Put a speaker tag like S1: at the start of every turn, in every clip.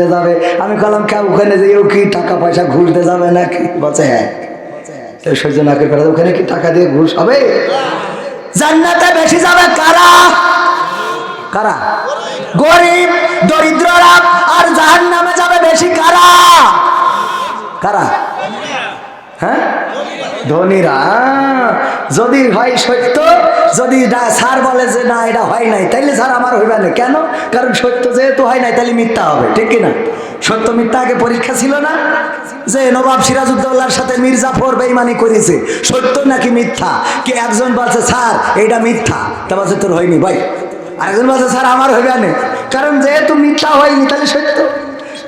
S1: জান্নাতে যাবে। আমি বললাম কে ওখানে যে ও কি টাকা পয়সা দিয়ে যাবে নাকি? বলছে হ্যাঁ। সহ্য না করে ওখানে কি টাকা দিয়ে ঘুষ হবে? জান্নাতে বেশি যাবে কারা? কারা? গরিব, দরিদ্ররা আর জাহান নামে যাবে বেশি কারা? কারা? হ্যাঁ? ধনীরা। যদি হয় সত্য যদি স্যার বলে যে না, এটা হয় নাই, তাইলে স্যার আমার হইবে না। কেন? কারণ সত্য যেহেতু হয় নাই তাহলে মিথ্যা হবে, ঠিক কিনা? সত্য মিথ্যা আগে পরীক্ষা ছিল না, যে নবাব সিরাজউদ্দৌলার সাথে মীর জাফর বেইমানি করেছে। সত্য নাকি মিথ্যা? কি একজন বলছে, স্যার, এটা মিথ্যা। তা বলছে, তোর হয়নি ভাই। আরেকজন বলছে, স্যার, আমার হইবে না। কারণ যেহেতু মিথ্যা হয়নি তাহলে সত্য।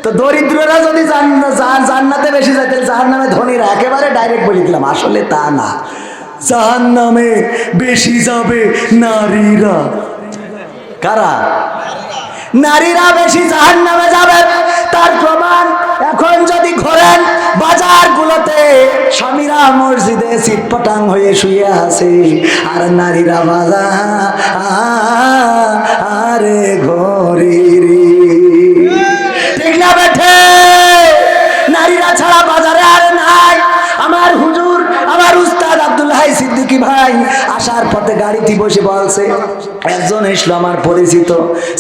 S1: তো দরিদ্ররা যদি জান- জান- জান্নাতে বেশি যায় তাহলে জাহান নামে ধনীরা একেবারে ডাইরেক্ট বলে দিলাম, আসলে তা না। জাহান নামে বেশি যাবে নারীরা। কারা? নারীরা বেশি জাহান নামে যাবে, তার প্রমাণ এখন যদি ঘোরেন বাজারগুলোতে, স্বামীরা মসজিদে সিটপটাং হয়ে শুয়ে আছে। আর নারীরা বাজার, আরে ঘরে সিদ্দিকি ভাই? আসার পথে গাড়িতে বসে বলছে একজন এসলো আমার পরিচিত।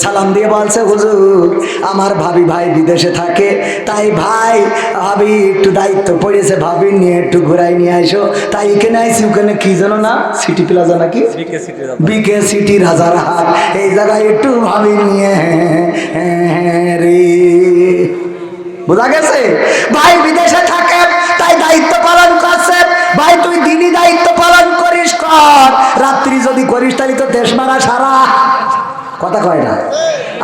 S1: সালাম দিয়ে বলছে হুজুর আমার ভাবি ভাই বিদেশে থাকে। তাই ভাই ভাবি একটু দায়িত্ব পড়েছে। ভাবি নিয়ে একটু ঘুরাই নিয়ে আসো তাই এখানে আইসি ওখানে কি জানো না? সিটি প্লাজা নাকি? বিকে সিটি রাজারহাট এই জায়গায় একটু ভাবি নিয়ে হ্যাঁ রে। বোঝা গেছে? ভাই বিদেশে থাকে মারা সারা। কথা কয় না?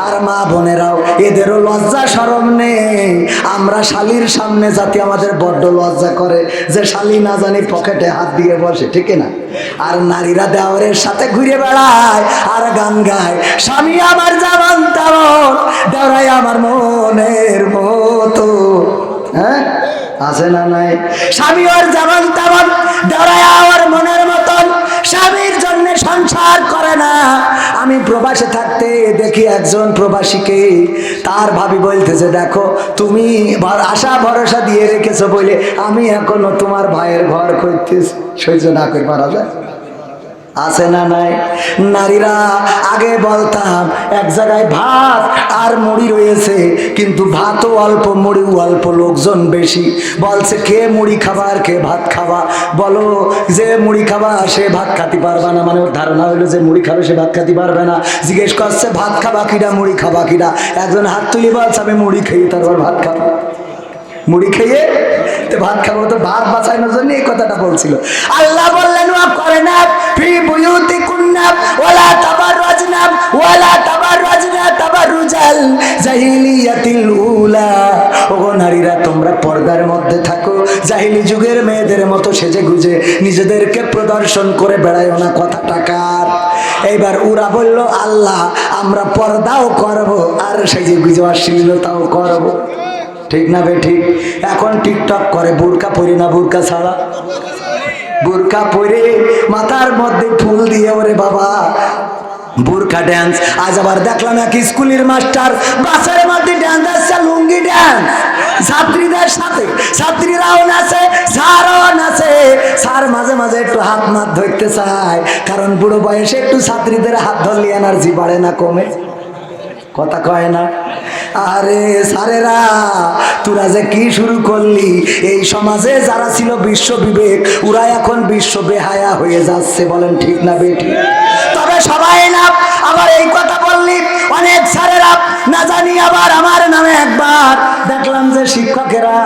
S1: আর মা বোনেরাও, এদেরও লজ্জা সরম নেই। আমরা শালির সামনে যাতে আমাদের বড্ড লজ্জা করে, যে শালি না জানি পকেটে হাত দিয়ে বসে, ঠিক না? আর নারীরা দেওয়ারের সাথে ঘুরে বেড়ায়, আর গান গায়, স্বামী আমার যেমন তেমন, দেওরাই আমার মনের মতো। হ্যাঁ? আছে না নাই? স্বামী ওর যেমন তেমন, দেওরাই আমার মনের মতন। স্বামীর জন্য সংসার করে না। আমি প্রবাসে থাকতে দেখি একজন প্রবাসীকে, তার ভাবি বলতেছে, দেখো, তুমি আশা ভরসা দিয়ে রেখেছো বলে আমি এখনও তোমার ভাইয়ের ঘর করতে সহ্য না করে পারা যায়। আছে না নাই? নারীরা আগে বলতাম, এক জায়গায় ভাত আর মুড়ি রয়েছে, কিন্তু ভাতও অল্প, মুড়িও অল্প, লোকজন বেশি। বলছে, কে মুড়ি খাবা আর কে ভাত খাবা? বলো, যে মুড়ি খাবা, সে ভাত খাতে পারবে না। মানে ওর ধারণা হইল যে মুড়ি খাবে, সে ভাত খাতে পারবে না। জিজ্ঞেস করছে, ভাত খাবা কিনা মুড়ি খাবা কিনা একজন হাত তুলি বলছে, আমি মুড়ি খেয়ে তারপর ভাত খাব। মুড়ি খেয়ে তো ভাত খাব, তো ভাত বাঁচানোর জন্য এই কথাটা বলছিল। আল্লাহ বললেন করে না তাবাররুজাল জাহিলিয়াতিল উলা। ওগো নারীরা, তোমরা পর্দার মধ্যে থাকো। জাহিলি যুগের মেয়েদের মতো সেজে গুজে নিজেদেরকে প্রদর্শন করে বেড়ায় না কথা টাকার। এইবার ওরা বলল, আল্লাহ, আমরা পর্দাও করব আর সেজে গুজে অশ্লীলতাও করব। ঠিক না বে, ঠিক? এখন টিকটক করে, বোরকা পরি না বোরকা ছাড়া? বোরকা পরে মাথার মধ্যে ফুল দিয়ে, ওরে বাবা। বোরকা ড্যান্স আজ আবার দেখলাম এক স্কুলের মাস্টার, বাসের মধ্যে ড্যান্স আসছে লুঙ্গি ড্যান্স ছাত্রীদের সাথে, ছাত্রীরাও নাচে, স্যারও নাচে। স্যার মাঝে মাঝে একটু হাত মাত ধরতে চায়, কারণ বুড়ো বয়সে একটু ছাত্রীদের হাত ধরলে এনার্জি বাড়ে না, কমে। কথা কয় না। আরে সারেরা তোরা যে কি শুরু করলি? এই সমাজে যারা ছিল বিশ্ব বিবেক, ওরা এখন বিশ্ব বেহায়া হয়ে যাচ্ছে, বলেন ঠিক না বেটি আবার এই কথা বললি। অনেক স্যারেরা, না জানি আবার আমার নামে একবার দেখলাম যে শিক্ষকেরা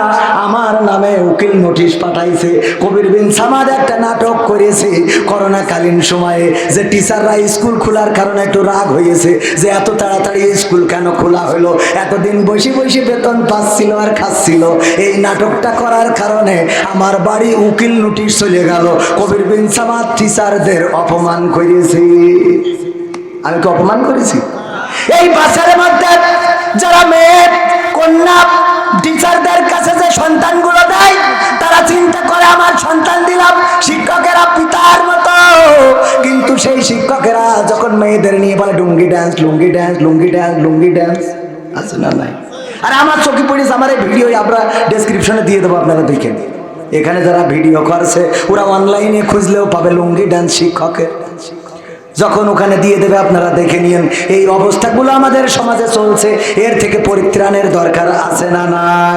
S1: আমার নামে উকিল নোটিশ পাঠাইছে। কবির বিন সামাদ একটা নাটক করেছে করোনাকালীন সময়ে, যে টিচাররা স্কুল খোলার কারণে একটু রাগ হয়েছে, যে এত তাড়াতাড়ি স্কুল কেন খোলা হলো? এতদিন বসে বসে বেতন পাচ্ছিল আর খাচ্ছিল। এই নাটকটা করার কারণে আমার বাড়ি উকিল নোটিশ চলে গেল। কবির বিন সামাদ টিচারদের অপমান করেছে। আমি কি অপমান করেছি? এই বাসের মধ্যে যারা মেয়ে, কন্যা টিচারদের কাছে যে সন্তানগুলো দেয়, তারা চিন্তা করে, আমার সন্তান দিলাম শিক্ষকেরা পিতার মতো। কিন্তু সেই শিক্ষকেরা যখন মেয়েদের নিয়ে বলে, lungi dance lungi dance lungi dance lungi dance আছে না নাই? আর আমার চোখে পড়েছে আমার এই ভিডিও আমরা ডেসক্রিপশনে দিয়ে দেবো আপনারা দেখেন এখানে যারা ভিডিও করছে, ওরা অনলাইনে খুঁজলেও পাবে লুঙ্গি ডান্স শিক্ষকের। যখন ওখানে দিয়ে দেবে, আপনারা দেখে নিন এই অবস্থাগুলো আমাদের সমাজে চলছে। এর থেকে পরিত্রাণের দরকার আছে না নাই?